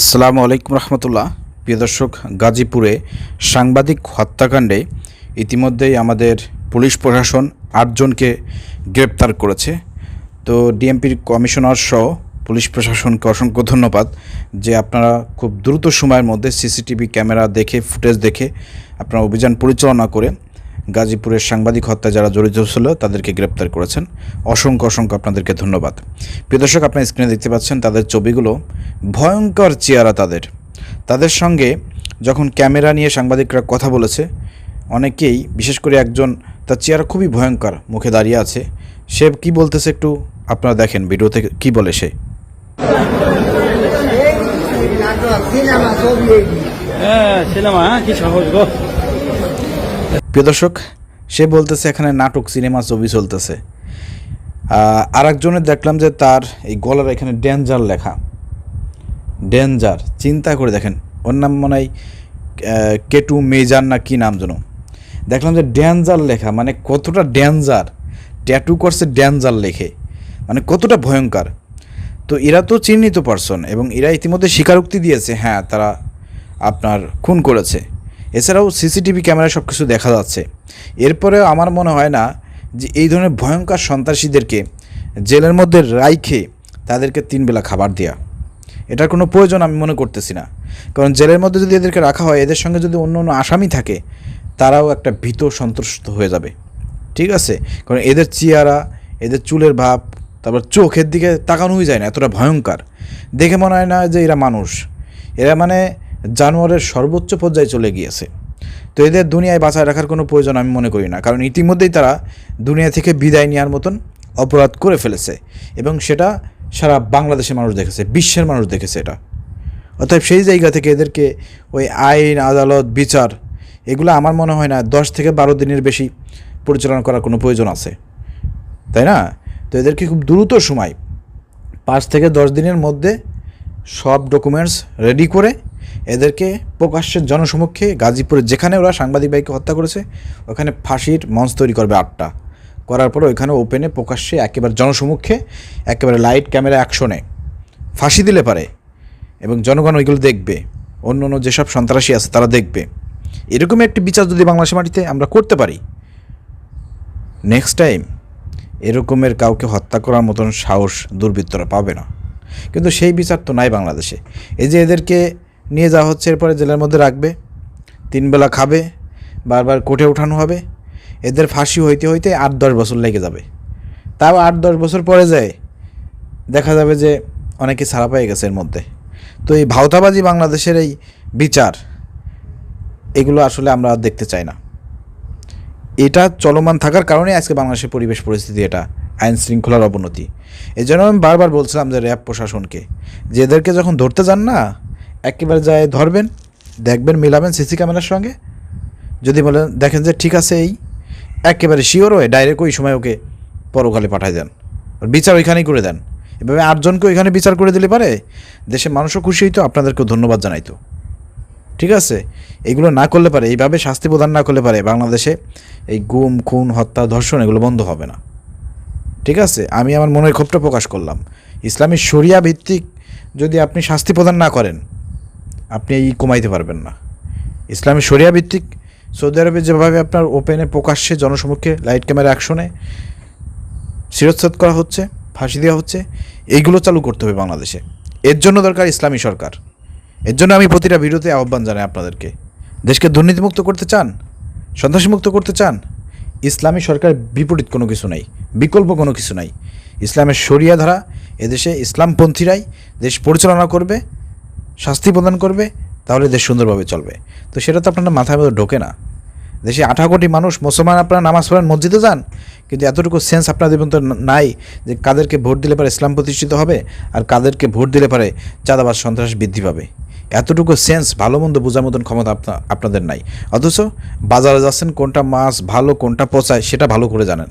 আসসালামু আলাইকুম রহমতুল্লাহ। প্রিয় দর্শক, গাজীপুরে সাংবাদিক হত্যাকাণ্ডে ইতিমধ্যেই আমাদের পুলিশ প্রশাসন আটজনকে গ্রেপ্তার করেছে। তো ডিএমপির কমিশনার সহ পুলিশ প্রশাসনকে অসংখ্য ধন্যবাদ যে আপনারা খুব দ্রুত সময়ের মধ্যে সিসিটিভি ক্যামেরা দেখে, ফুটেজ দেখে আপনারা অভিযান পরিচালনা করে গাজীপুরের সাংবাদিক হত্যা যারা জড়িত ছিল, তাদেরকে গ্রেপ্তার করেছেন। অসংখ্য অসংখ্য আপনাদেরকে ধন্যবাদ। প্রিয় দর্শক, আপনার স্ক্রিনে দেখতে পাচ্ছেন, তাদের ছবিগুলো ভয়ঙ্কর চেহারা তাদের। তাদের সঙ্গে যখন ক্যামেরা নিয়ে সাংবাদিকরা কথা বলেছে, অনেকেই, বিশেষ করে একজন, তার চেহারা খুবই ভয়ঙ্কর, মুখে দাঁড়িয়ে আছে। সে কি বলতেছে একটু আপনারা দেখেন ভিডিওতে কি বলে সে? হ্যাঁ সিনেমা হ্যাঁ কি সহজ গো। প্রিয় দর্শক, সে বলতেছে এখানে নাটক, সিনেমা ছবি চলতেছে। আর একজনের দেখলাম যে তার এই গলার এখানে ডেঞ্জার লেখা। ডেঞ্জার, চিন্তা করে দেখেন, ওর নাম মনে হয় কেটু মেজার না কি নাম যেন। দেখলাম যে ডেঞ্জার লেখা মানে কতটা ডেঞ্জার। ট্যাটু করছে ডেঞ্জার লেখে মানে কতটা ভয়ঙ্কর। তো এরা তো চিহ্নিত পারসন এবং এরা ইতিমধ্যে স্বীকারোক্তি দিয়েছে হ্যাঁ তারা আপনার খুন করেছে। এছাড়াও সিসিটিভি ক্যামেরায় সব কিছু দেখা যাচ্ছে। এরপরেও আমার মনে হয় না যে এই ধরনের ভয়ঙ্কর সন্ত্রাসীদেরকে জেলের মধ্যে রাইখে তাদেরকে তিন বেলা খাবার দেওয়া এটার কোনো প্রয়োজন আমি মনে করতেছি না। কারণ জেলের মধ্যে যদি এদেরকে রাখা হয়, এদের সঙ্গে যদি অন্য অন্য আসামি থাকে, তারাও একটা ভীত সন্তুষ্ট হয়ে যাবে। ঠিক আছে? কারণ এদের চেহারা, এদের চুলের ভাব, তারপর চোখের দিকে তাকানোই যায় না, এতটা ভয়ঙ্কর। দেখে মনে হয় না যে এরা মানুষ। এরা মানে জানোয়ারের সর্বোচ্চ পর্যায়ে চলে গিয়েছে। তো এদের দুনিয়ায় বাঁচায় রাখার কোনো প্রয়োজন আমি মনে করি না, কারণ ইতিমধ্যেই তারা দুনিয়া থেকে বিদায় নেওয়ার মতন অপরাধ করে ফেলেছে এবং সেটা সারা বাংলাদেশের মানুষ দেখেছে, বিশ্বের মানুষ দেখেছে এটা। অতএব সেই জায়গা থেকে এদেরকে ওই আইন, আদালত, বিচার, এগুলো আমার মনে হয় না দশ থেকে বারো দিনের বেশি পরিচালনা করার কোনো প্রয়োজন আছে। তাই না? তো এদেরকে খুব দ্রুত সময়, পাঁচ থেকে দশ দিনের মধ্যে সব ডকুমেন্টস রেডি করে এদেরকে প্রকাশ্যে জনসমক্ষে গাজীপুরে যেখানে ওরা সাংবাদিক ভাইকে হত্যা করেছে, ওখানে ফাঁসির মঞ্চ তৈরি করবে আটটা। করার পরে ওইখানে ওপেনে প্রকাশ্যে একেবারে জনসমক্ষে একেবারে লাইট ক্যামেরা অ্যাকশনে ফাঁসি দিলে পারে এবং জনগণ ওইগুলো দেখবে, অন্য অন্য যেসব সন্ত্রাসী আছে তারা দেখবে। এরকম একটি বিচার যদি বাংলাদেশের মাটিতে আমরা করতে পারি নেক্সট টাইম এরকমের কাউকে হত্যা করার মতন সাহস দুর্বৃত্তরা পাবে না। কিন্তু সেই বিচার তো নাই বাংলাদেশে। এই যে এদেরকে নিয়ে যাওয়া হচ্ছে, এরপরে জেলের মধ্যে রাখবে তিনবেলা খাবে, বারবার কোর্টে ওঠানো হবে, এদের ফাঁসি হইতে হইতে আট দশ বছর লেগে যাবে। তাও আট দশ বছর পরে যায়, দেখা যাবে যে অনেকে ছাড়া পেয়ে গেছে এর মধ্যে। তো এই ভাওতাবাজি বাংলাদেশের এই বিচার, এগুলো আসলে আমরা দেখতে চাই না। এটা চলমান থাকার কারণে আজকে বাংলাদেশের পরিবেশ পরিস্থিতি এটা আইন শৃঙ্খলার অবনতি। এই জন্য আমি বারবার বলছিলাম যে র্যাব প্রশাসনকে, যে এদেরকে যখন ধরতে যান না একেবারে যায় ধরবেন, দেখবেন, মিলাবেন সিসি ক্যামেরার সঙ্গে। যদি বলেন, দেখেন যে ঠিক আছে এই, একেবারে শিওর হয়ে ডাইরেক্ট ওই সময় ওকে পরকালে পাঠায় দেন। বিচার ওইখানেই করে দেন। এভাবে আটজনকে ওইখানে বিচার করে দিলে পারে, দেশের মানুষও খুশি হইতো, আপনাদেরকেও ধন্যবাদ জানাইতো। ঠিক আছে? এগুলো না করলে পারে, এইভাবে শাস্তি প্রদান না করলে পারে, বাংলাদেশে এই গুম, খুন, হত্যা, ধর্ষণ এগুলো বন্ধ হবে না। ঠিক আছে? আমি আমার মনের ক্ষোভটা প্রকাশ করলাম। ইসলামী শরিয়া ভিত্তিক যদি আপনি শাস্তি প্রদান না করেন আপনি এই কমাইতে পারবেন না। ইসলামী শরিয়া ভিত্তিক সৌদি আরবে যেভাবে আপনার ওপেনে প্রকাশ্যে জনসমক্ষে লাইট ক্যামেরা অ্যাকশনে শিরোচ্ছেদ করা হচ্ছে, ফাঁসি দেওয়া হচ্ছে, এইগুলো চালু করতে হবে বাংলাদেশে। এর জন্য দরকার ইসলামী সরকার। এর জন্য আমি প্রতিটা ভিডিওতে আহ্বান জানাই আপনাদেরকে। দেশকে দুর্নীতিমুক্ত করতে চান, সন্ত্রাসীমুক্ত করতে চান, ইসলামী সরকার বিপরীত কোনো কিছু নাই, বিকল্প কোনো কিছু নাই। ইসলামের শরিয়া ধারা, এদেশে ইসলামপন্থীরাই দেশ পরিচালনা করবে শাস্তি প্রদান করবে, তাহলে দেশ সুন্দরভাবে চলবে। তো সেটা তো আপনার মাথায় মধ্যে ঢোকে না। দেশে আঠারো কোটি মানুষ, মুসলমান আপনারা নামাজ পড়েন, মসজিদে যান, কিন্তু এতটুকু সেন্স আপনাদের মধ্যে নাই যে কাদেরকে ভোট দিলে পারে ইসলাম প্রতিষ্ঠিত হবে আর কাদেরকে ভোট দিলে পারে চাঁদাবাজ সন্ত্রাস বৃদ্ধি পাবে। এতটুকু সেন্স ভালো মন্দ বোঝার মতন ক্ষমতা আপনা- আপনাদের নাই। অথচ বাজারে যাচ্ছেন, কোনটা মাছ ভালো, কোনটা পচায় সেটা ভালো করে জানেন।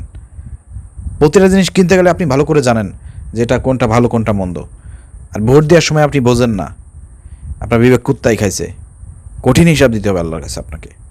প্রতিটা জিনিস কিনতে গেলে আপনি ভালো করে জানেন যে এটা কোনটা ভালো, কোনটা মন্দ। আর ভোট দেওয়ার সময় আপনি বোঝেন না। আপনার বিবেক কুত্তাই খাইছে। কঠিন হিসাব দিতে হবে আল্লাহর কাছে আপনাকে।